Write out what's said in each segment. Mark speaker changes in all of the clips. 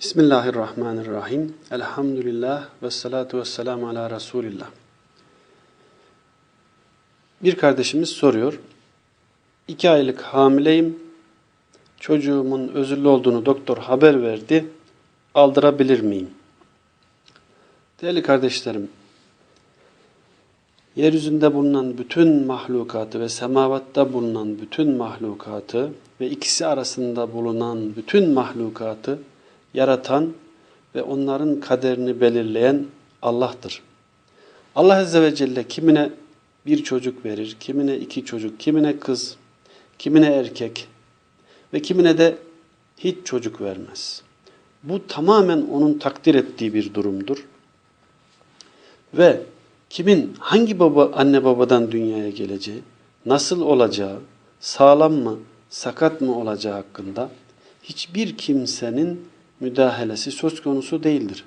Speaker 1: Bismillahirrahmanirrahim. Elhamdülillah ve salatu ve selamu ala Resulillah. Bir kardeşimiz soruyor. İki aylık hamileyim. Çocuğumun özürlü olduğunu doktor haber verdi. Aldırabilir miyim? Değerli kardeşlerim, yeryüzünde bulunan bütün mahlukatı ve semavatta bulunan bütün mahlukatı ve ikisi arasında bulunan bütün mahlukatı yaratan ve onların kaderini belirleyen Allah'tır. Allah Azze ve Celle kimine bir çocuk verir, kimine iki çocuk, kimine kız, kimine erkek ve kimine de hiç çocuk vermez. Bu tamamen onun takdir ettiği bir durumdur. Ve kimin hangi baba anne babadan dünyaya geleceği, nasıl olacağı, sağlam mı, sakat mı olacağı hakkında hiçbir kimsenin müdahalesi söz konusu değildir.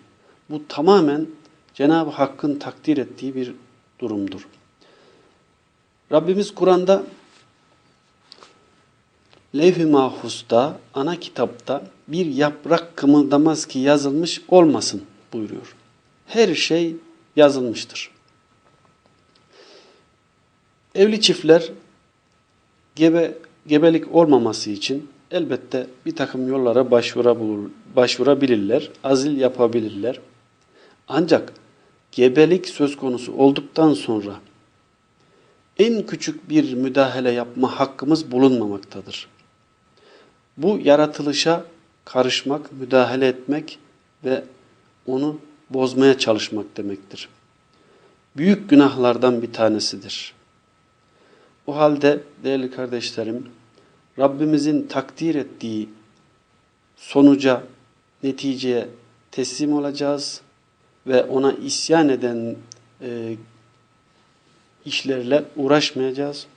Speaker 1: Bu tamamen Cenab-ı Hakk'ın takdir ettiği bir durumdur. Rabbimiz Kur'an'da Levh-i Mahfuz'da, ana kitapta bir yaprak kımıldamaz ki yazılmış olmasın buyuruyor. Her şey yazılmıştır. Evli çiftler gebe, gebelik olmaması için elbette bir takım yollara başvurabilir, başvurabilirler, azil yapabilirler. Ancak gebelik söz konusu olduktan sonra en küçük bir müdahale yapma hakkımız bulunmamaktadır. Bu yaratılışa karışmak, müdahale etmek ve onu bozmaya çalışmak demektir. Büyük günahlardan bir tanesidir. O halde değerli kardeşlerim, Rabbimizin takdir ettiği sonuca, neticeye teslim olacağız ve ona isyan eden e, işlerle uğraşmayacağız.